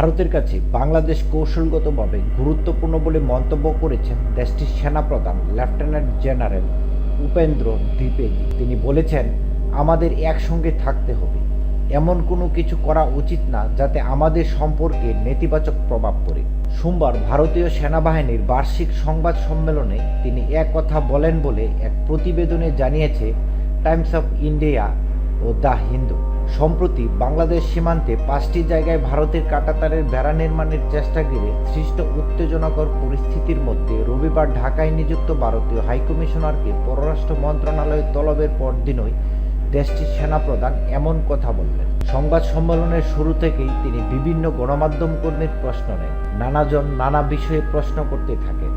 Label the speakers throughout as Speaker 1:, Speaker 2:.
Speaker 1: ভারতের কাছে বাংলাদেশ কৌশলগতভাবে গুরুত্বপূর্ণ বলে মন্তব্য করেছেন দেশটির সেনাপ্রধান লেফটেন্যান্ট জেনারেল উপেন্দ্র দ্বিবেদী। তিনি বলেছেন, আমাদের একসঙ্গে থাকতে হবে। এমন কোনো কিছু করা উচিত না যাতে আমাদের সম্পর্কে নেতিবাচক প্রভাব পড়ে। সোমবার ভারতীয় সেনাবাহিনীর বার্ষিক সংবাদ সম্মেলনে তিনি এক কথা বলেন বলে এক প্রতিবেদনে জানিয়েছে টাইমস অফ ইন্ডিয়া ও দ্য হিন্দু। সম্প্রতি বাংলাদেশ সীমান্তে পাঁচটি জায়গায় ভারতের কাটাতারের বেড়া নির্মাণের চেষ্টা ঘিরে সৃষ্ট উত্তেজনাকর পরিস্থিতির মধ্যে রবিবার ঢাকায় নিযুক্ত ভারতীয় হাইকমিশনারকে পররাষ্ট্র মন্ত্রণালয়ের তলবের পরদিনই দেশটির সেনাপ্রধান এমন কথা বললেন। সংবাদ সম্মেলনের শুরু থেকেই তিনি বিভিন্ন গণমাধ্যম কর্মীর প্রশ্ন নেন। নানাজন নানা বিষয়ে প্রশ্ন করতে থাকেন।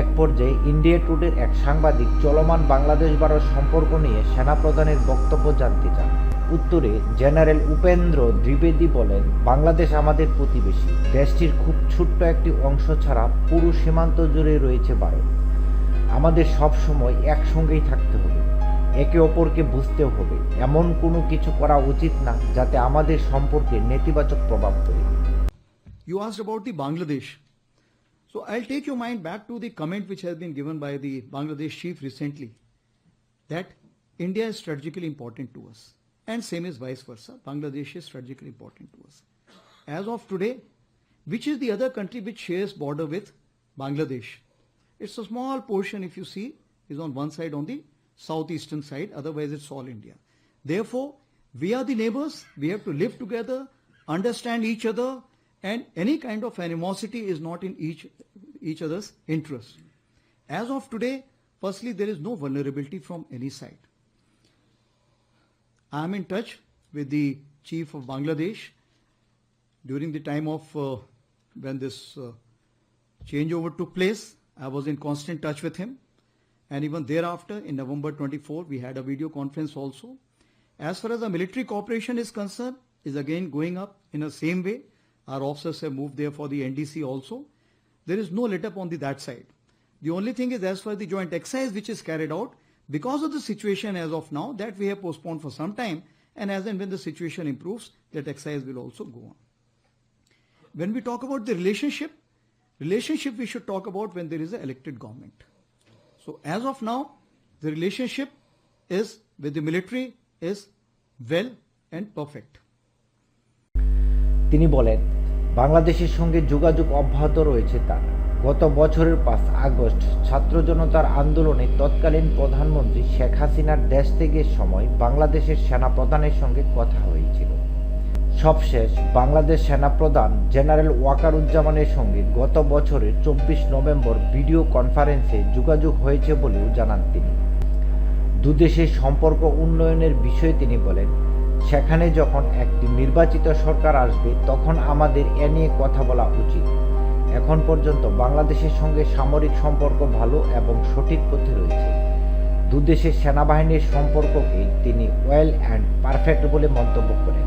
Speaker 1: এক পর্যায়ে ইন্ডিয়া টুডের এক সাংবাদিক চলমান বাংলাদেশ ভারত সম্পর্ক নিয়ে সেনাপ্রধানের বক্তব্য জানতে চান। উত্তরে জেনারেল উপেন্দ্র দ্বিবেদী বলেন, বাংলাদেশ আমাদের প্রতিবেশী। দেশটির খুব ছোট্ট একটি অংশ ছাড়া পুরো সীমান্ত জুড়ে রয়েছে ভারত। আমাদের সবসময় একসঙ্গেই থাকতে হবে। একে অপরকে বুঝতেও হবে। এমন কোনো কিছু করা উচিত না যাতে আমাদের সম্পর্কে নেতিবাচক প্রভাব পড়ে।
Speaker 2: You ask about the Bangladesh so I will take your mind back to the comment which has been given by the Bangladesh chief recently that India is strategically important to us And same is vice versa. Bangladesh is strategically important to us. As of today, which is the other country which shares border with Bangladesh? It's a small portion, if you see, is on one side on the southeastern side, otherwise it's all India. Therefore, we are the neighbors, we have to live together, understand each other, and any kind of animosity is not in each, each other's interest. As of today, firstly, there is no vulnerability from any side. I am in touch with the chief of Bangladesh during the time of uh, when this uh, changeover took place. I was in constant touch with him. And even thereafter, in November 24, we had a video conference also. As far as the military cooperation is concerned, is again going up in the same way. Our officers have moved there for the NDC also. There is no let up on the that side. The only thing is as far as the joint exercise which is carried out, because of the situation as of now, that we have postponed for some time, and as and when the situation improves, that exercise will also go on. When we talk about the relationship, relationship we should talk about when there is an elected government. So as of now, the relationship is with the military is well and perfect.
Speaker 1: তিনি বলেন বাংলাদেশের সঙ্গে যোগাযোগ অব্যাহত রয়েছে তার গত বছরের পাঁচ আগস্ট ছাত্র জনতার আন্দোলনে তৎকালীন প্রধানমন্ত্রী শেখ হাসিনার দেশ ত্যাগের সময় বাংলাদেশের সেনাপ্রধানের সঙ্গে কথা হয়েছিল। সবশেষ বাংলাদেশ সেনাপ্রধান জেনারেল ওয়াকারুজ্জামানের সঙ্গে গত বছরের চব্বিশ নভেম্বর ভিডিও কনফারেন্সে যোগাযোগ হয়েছে বলেও জানান তিনি। দুদেশের সম্পর্ক উন্নয়নের বিষয়ে তিনি বলেন, সেখানে যখন একটি নির্বাচিত সরকার আসবে, তখন আমাদের এ নিয়ে কথা বলা উচিত। এখন পর্যন্ত বাংলাদেশের সঙ্গে সামরিক সম্পর্ক ভালো এবং সঠিক পথে রয়েছে। দুদেশের সেনাবাহিনীর সম্পর্ককে তিনি ওয়েল অ্যান্ড পারফেক্ট বলে মন্তব্য করেন।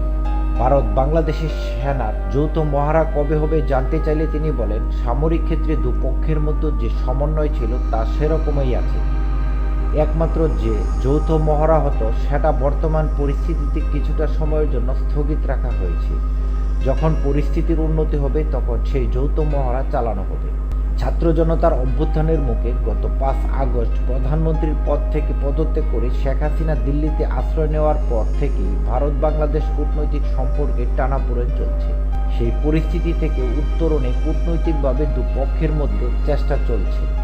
Speaker 1: ভারত বাংলাদেশের সেনার যৌথ মহারা কবে হবে জানতে চাইলে তিনি বলেন, সামরিক ক্ষেত্রে দুপক্ষের মধ্যে যে সমন্বয় ছিল তা সেরকমই আছে। একমাত্র যে যৌথ মহড়া হতো, সেটা বর্তমান পরিস্থিতিতে কিছুটা সময়ের জন্য স্থগিত রাখা হয়েছে। যখন পরিস্থিতির উন্নতি হবে, তখন সেই যৌথ মহড়া চালানো হবে। ছাত্র জনতার অভ্যুত্থানের মুখে গত পাঁচ আগস্ট প্রধানমন্ত্রীর পদ থেকে পদত্যাগ করে শেখ হাসিনা দিল্লিতে আশ্রয় নেওয়ার পর থেকেই ভারত বাংলাদেশ কূটনৈতিক সম্পর্কে টানাপোড়েন চলছে। সেই পরিস্থিতি থেকে উত্তরণে কূটনৈতিকভাবে দুপক্ষের মধ্যে চেষ্টা চলছে।